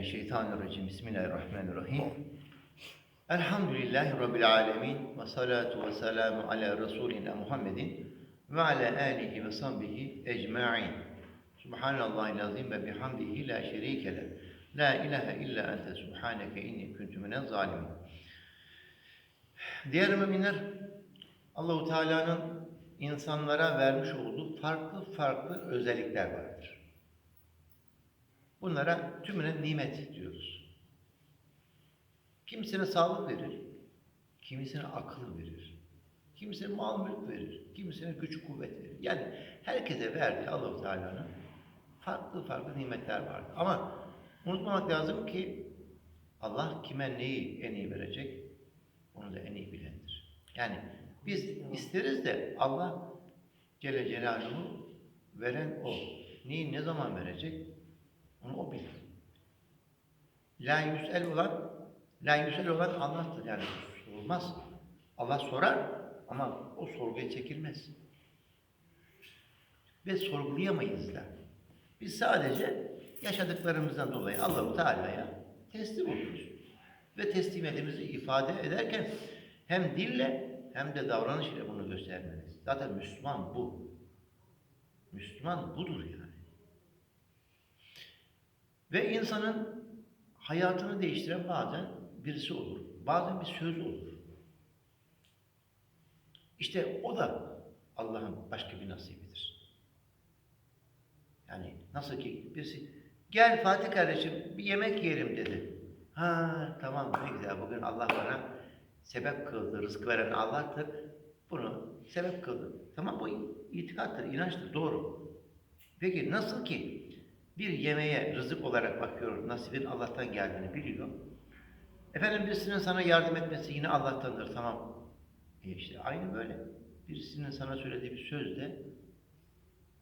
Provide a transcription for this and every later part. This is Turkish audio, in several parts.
Euzubillahimineşşeytanirracim. Bismillahirrahmanirrahim. Elhamdülillahi Rabbil alemin. Ve salatu ve selamu ala Resulina Muhammedin ve ala alihi ve sahbihi ecma'in. Subhanallahil azim ve bihamdihi la şerike le. La ilahe illa ente subhaneke inni kuntu minel zalimin. Diğer müminler Allahu Teala'nın insanlara vermiş olduğu farklı farklı özellikler vardır. Bunlara tümüne nimet diyoruz. Kimisine sağlık verir, kimisine akıl verir, kimisine mal mülk verir, kimisine güç kuvvet verir. Yani herkese verdiği Allahu Teala'nın farklı farklı nimetler vardır. Ama unutmamak lazım ki Allah kime neyi en iyi verecek, onu da en iyi bilendir. Yani biz isteriz de Allah Celle Celaluhu veren o. Neyi ne zaman verecek? Onu o bilir. La yüsel olan, la yüsel olan Allah'tır. Yani sorulmaz. Allah sorar ama o sorguya çekilmez. Ve sorgulayamayız da. Biz sadece yaşadıklarımızdan dolayı Allahu Teala'ya teslim oluruz. Ve teslimiyetimizi ifade ederken hem dille hem de davranış ile bunu göstermeliyiz. Zaten Müslüman bu. Müslüman budur yani. Ve insanın hayatını değiştiren bazen birisi olur. Bazen bir söz olur. İşte o da Allah'ın başka bir nasibidir. Yani nasıl ki birisi gel Fatih kardeşim bir yemek yiyelim dedi. Ha tamam ne güzel bugün Allah bana sebep kıldı, rızık veren Allah'tır. Bunu sebep kıldı. Tamam bu itikattır, inançtır, doğru. Peki nasıl ki bir yemeğe rızık olarak bakıyor, nasibin Allah'tan geldiğini biliyor. Efendim birisinin sana yardım etmesi yine Allah'tandır, tamam. E işte aynı böyle. Birisinin sana söylediği bir söz de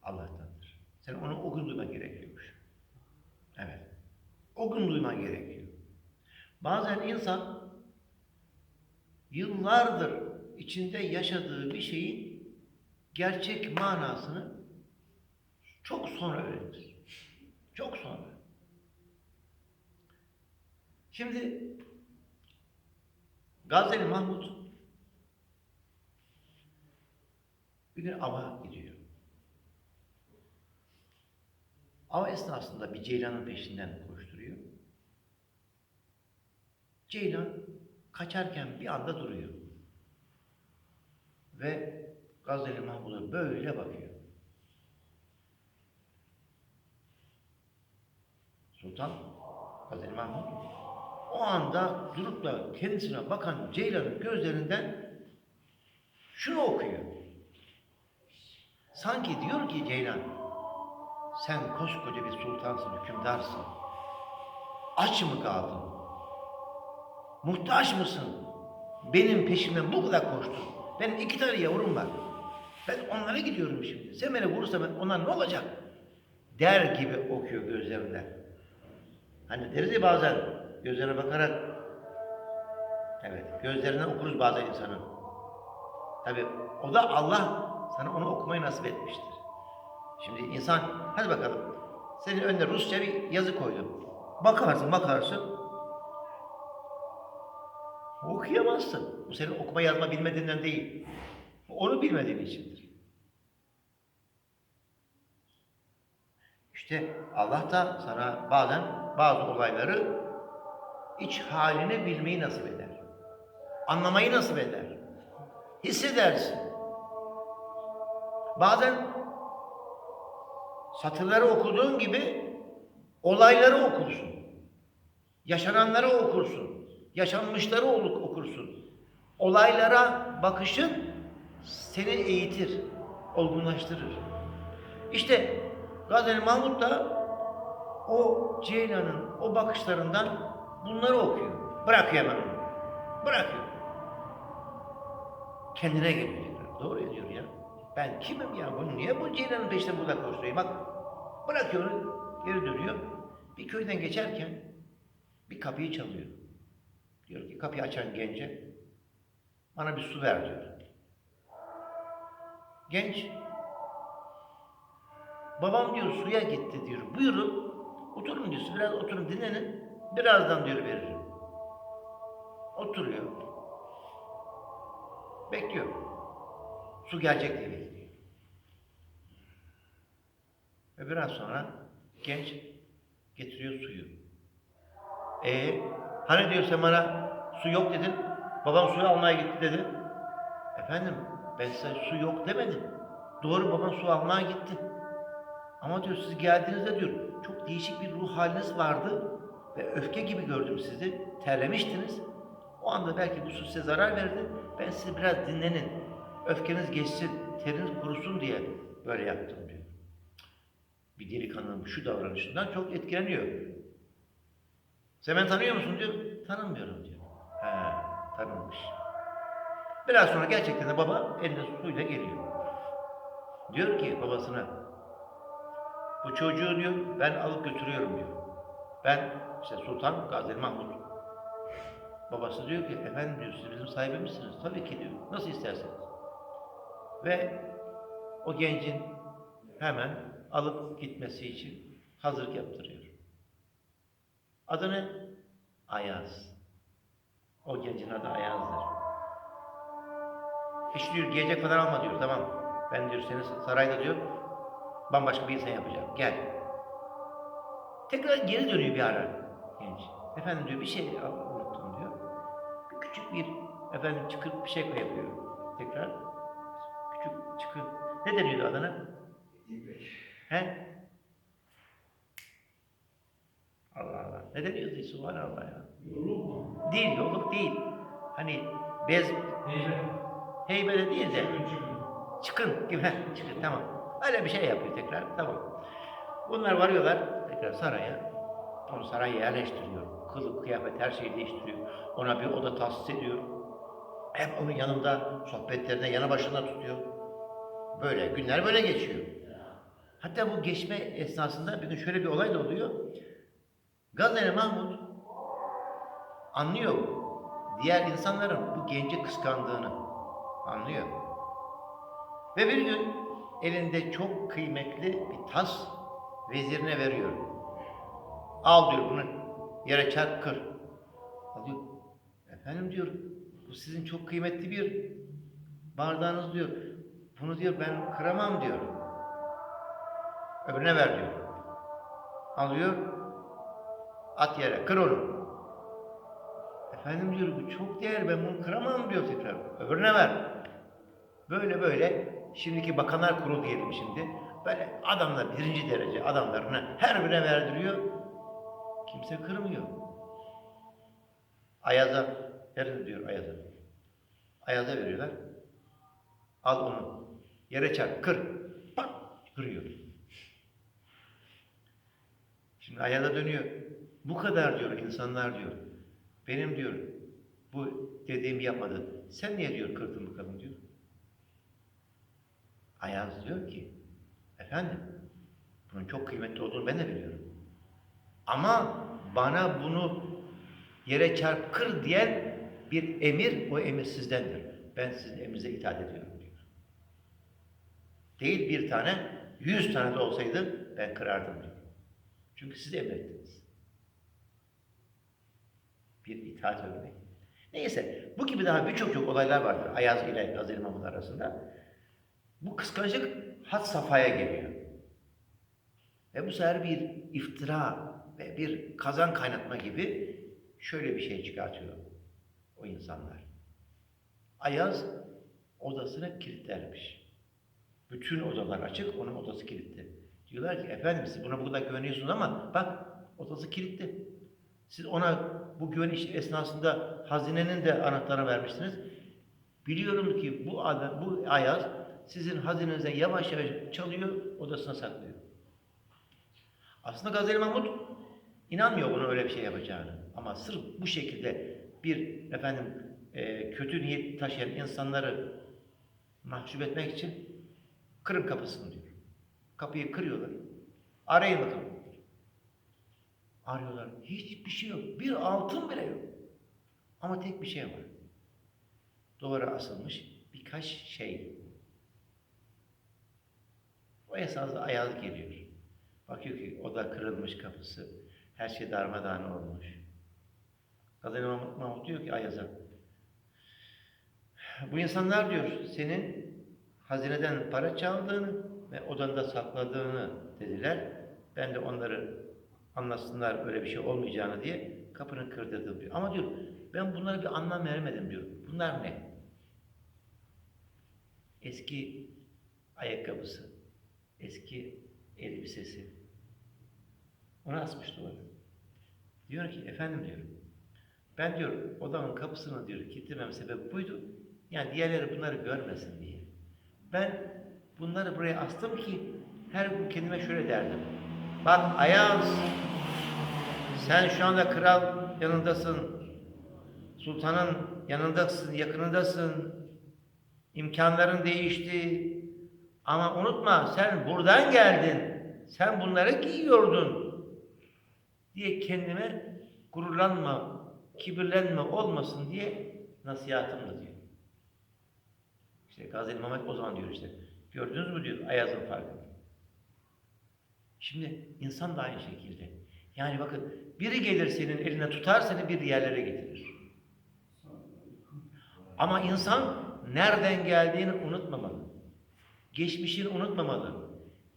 Allah'tandır. Sen onu o gün duyman gerekiyormuş. Evet. O gün duyman gerekiyor. Bazen insan yıllardır içinde yaşadığı bir şeyin gerçek manasını çok sonra öğrenir. Çok sonra. Şimdi Gazeli Mahmut bir gün ava gidiyor. Av esnasında bir ceylanın peşinden koşturuyor. Ceylan kaçarken bir anda duruyor. Ve Gazeli Mahmud'a böyle bakıyor. Sultan Gazeli Mahmud o anda durup da kendisine bakan Ceylan'ın gözlerinden şunu okuyor. Sanki diyor ki Ceylan, sen koskoca bir sultansın, hükümdarsın. Aç mı kaldın? Muhtaç mısın? Benim peşimden bu kadar koştun. Benim iki tane yavrum var. Ben onlara gidiyorum şimdi. Sen beni vurursan ben ona ne olacak? Der gibi okuyor gözlerinden. Hani deriz ya bazen gözlerine bakarak evet gözlerinden okuruz bazen insanın. Tabi o da Allah sana onu okumayı nasip etmiştir. Şimdi insan hadi bakalım senin önüne Rusça bir yazı koydum. Bakarsın bakarsın okuyamazsın. Bu senin okuma yazma bilmediğinden değil. Onu bilmediğin içindir. İşte Allah da sana bazen bazı olayları iç halini bilmeyi nasip eder. Anlamayı nasip eder. Hissedersin. Bazen satırları okuduğun gibi olayları okursun. Yaşananları okursun. Yaşanmışları okursun. Olaylara bakışın seni eğitir, olgunlaştırır. İşte Gazeli Mahmut da o Ceylan'ın o bakışlarından bunları okuyor. Bırakıyor hemen onu. Bırakıyor. Kendine geliyor. Doğru diyor ya. Ben kimim ya? Bu niye bu Ceylan'ın peşinde burada koşturuyor? Bak bırakıyor geri dönüyor. Bir köyden geçerken bir kapıyı çalıyor. Diyor ki kapıyı açan gence bana bir su ver diyor. Genç babam diyor suya gitti diyor. Buyurun Oturun diyor. siz Biraz oturun dinlenin. Birazdan diyor veririm. Oturuyor. Bekliyor. Su gelecek diye bekliyor. Ve biraz sonra genç getiriyor suyu. E hani diyor sen bana su yok dedin. Babam suyu almaya gitti dedi. Efendim ben size su yok demedim. Doğru babam su almaya gitti. Ama diyor siz geldiğinizde diyor çok değişik bir ruh haliniz vardı ve öfke gibi gördüm sizi. Terlemiştiniz. O anda belki bu su size zarar verdi. Ben sizi biraz dinlenin. Öfkeniz geçsin, teriniz kurusun diye böyle yaptım diyor. Bir delikanlının şu davranışından çok etkileniyor. Sen beni tanıyor musun diyor. Tanımıyorum diyor. He, tanınmış. Biraz sonra gerçekten de baba elinde suyla geliyor. Diyor ki babasına, bu çocuğu diyor ben alıp götürüyorum diyor. Ben işte Sultan Gazi Mahmut. Babası diyor ki efendim diyor siz bizim sahibimizsiniz. Tabii ki diyor. Nasıl isterseniz. Ve o gencin hemen alıp gitmesi için hazırlık yaptırıyor. Adı ne? Ayaz. O gencin adı Ayaz'dır. Hiç diyor giyecek falan alma diyor. Tamam. Ben diyor seni sarayda diyor bambaşka bir insan yapacağım. Gel. Tekrar geri dönüyor bir ara genç. Efendim diyor bir şey unuttum diyor. Küçük bir efendim çıkıp bir şey yapıyor. Tekrar. Küçük çıkıp. Ne deniyordu adına? He? Allah Allah. Ne deniyordu Subhanallah ya? Yolluk mu? Değil, yolluk değil. Hani bez Neyse. heybede değil de Çıkın çıkın. gibi. Çıkın tamam. Öyle bir şey yapıyor tekrar. Tamam. Bunlar varıyorlar tekrar saraya. Onu saraya yerleştiriyor. Kılık, kıyafet her şeyi değiştiriyor. Ona bir oda tahsis ediyor. Hep onun yanında sohbetlerine yanı başında tutuyor. Böyle günler böyle geçiyor. Hatta bu geçme esnasında bir gün şöyle bir olay da oluyor. Gazeli Mahmut anlıyor diğer insanların bu genci kıskandığını anlıyor. Ve bir gün elinde çok kıymetli bir tas vezirine veriyor. Al diyor bunu yere çarp kır. Alıyor. Efendim diyor bu sizin çok kıymetli bir bardağınız diyor. Bunu diyor ben kıramam diyor. Öbürüne ver diyor. Alıyor. At yere kır onu. Efendim diyor bu çok değerli ben bunu kıramam diyor tekrar. Öbürüne ver. Böyle böyle şimdiki bakanlar kurulu diyelim şimdi. Böyle adamlar birinci derece adamlarına her birine verdiriyor. Kimse kırmıyor. Ayaz'a verin diyor Ayaz'a. Ayaz'a veriyorlar. Al onu. Yere çarp, kır. Pat, kırıyor. Şimdi Ayaz'a dönüyor. Bu kadar diyor insanlar diyor. Benim diyor bu dediğimi yapmadı. Sen niye diyor kırdın bakalım diyor. Ayaz diyor ki efendim bunun çok kıymetli olduğunu ben de biliyorum. Ama bana bunu yere çarp kır diyen bir emir o emir sizdendir. Ben sizin emrinize itaat ediyorum diyor. Değil bir tane, yüz tane de olsaydı ben kırardım diyor. Çünkü siz emrettiniz. Bir itaat örneği. Neyse, bu gibi daha birçok çok olaylar vardır Ayaz ile Gazeli Mahmut arasında. Bu kıskançlık had safhaya geliyor. Ve bu sefer bir iftira ve bir kazan kaynatma gibi şöyle bir şey çıkartıyor o insanlar. Ayaz odasını kilitlermiş. Bütün odalar açık, onun odası kilitli. Diyorlar ki efendim siz buna bu kadar güveniyorsunuz ama bak odası kilitli. Siz ona bu güveniş esnasında hazinenin de anahtarını vermiştiniz. Biliyorum ki bu bu Ayaz sizin hazinenize yavaş yavaş çalıyor, odasına saklıyor. Aslında Gazeli Mahmut inanmıyor bunun öyle bir şey yapacağını. Ama sırf bu şekilde bir efendim e, kötü niyet taşıyan insanları mahcup etmek için kırın kapısını diyor. Kapıyı kırıyorlar. Arayın bakalım. Arıyorlar. Hiçbir şey yok. Bir altın bile yok. Ama tek bir şey var. Duvara asılmış birkaç şey. O esnada Ayaz geliyor. Bakıyor ki o da kırılmış kapısı. Her şey darmadağın olmuş. Gazali Mahmut, Mahmut diyor ki Ayaz'a. Bu insanlar diyor senin hazineden para çaldığını ve odanda sakladığını dediler. Ben de onları anlasınlar böyle bir şey olmayacağını diye kapını kırdırdım diyor. Ama diyor ben bunlara bir anlam veremedim diyor. Bunlar ne? Eski ayakkabısı, eski elbisesi. Onu asmış duvara. Diyor ki efendim diyor. Ben diyor odamın kapısını diyor kilitlemem sebep buydu. Yani diğerleri bunları görmesin diye. Ben bunları buraya astım ki her gün kendime şöyle derdim. Bak Ayaz sen şu anda kral yanındasın. Sultanın yanındasın, yakınındasın. İmkanların değişti. Ama unutma sen buradan geldin. Sen bunları giyiyordun. Diye kendime gururlanma, kibirlenme olmasın diye nasihatımla diyor. İşte Gazi Mehmet o zaman diyor işte. Gördünüz mü diyor Ayaz'ın farkını. Şimdi insan da aynı şekilde. Yani bakın biri gelir senin eline tutar seni bir yerlere getirir. Ama insan nereden geldiğini unutmamalı. Geçmişini unutmamalı.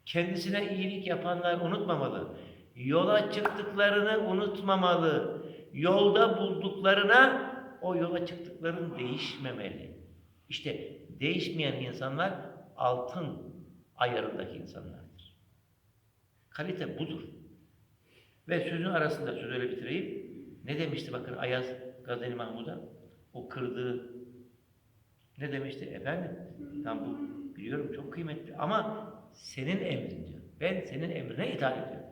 Kendisine iyilik yapanlar unutmamalı. Yola çıktıklarını unutmamalı. Yolda bulduklarına o yola çıktıkların değişmemeli. İşte değişmeyen insanlar altın ayarındaki insanlardır. Kalite budur. Ve sözün arasında söz öyle bitireyim. Ne demişti bakın Ayaz Gazeli Mahmud'a? O kırdığı ne demişti? Efendim ben bu biliyorum çok kıymetli ama senin emrin diyor. Ben senin emrine itaat ediyorum.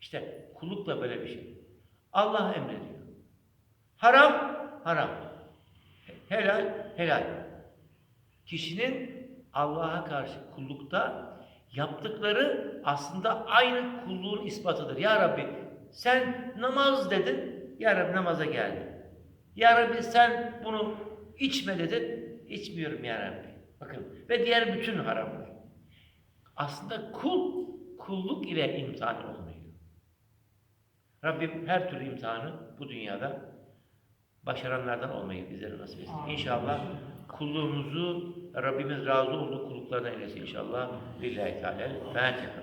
İşte kulluk da böyle bir şey. Allah emrediyor. Haram, haram. Helal, helal. Kişinin Allah'a karşı kullukta yaptıkları aslında aynı kulluğun ispatıdır. Ya Rabbi sen namaz dedin, Ya Rabbi namaza geldim. Ya Rabbi sen bunu içme dedin, içmiyorum Ya Rabbi. Bakın ve diğer bütün haramlar. Aslında kul, kulluk ile imtihan olmuyor. Rabbim her türlü imtihanı bu dünyada başaranlardan olmayı bizlere nasip etsin. İnşallah kulluğumuzu Rabbimiz razı olduğu kulluklardan eylesin inşallah. Lillahi Teala. Fatiha.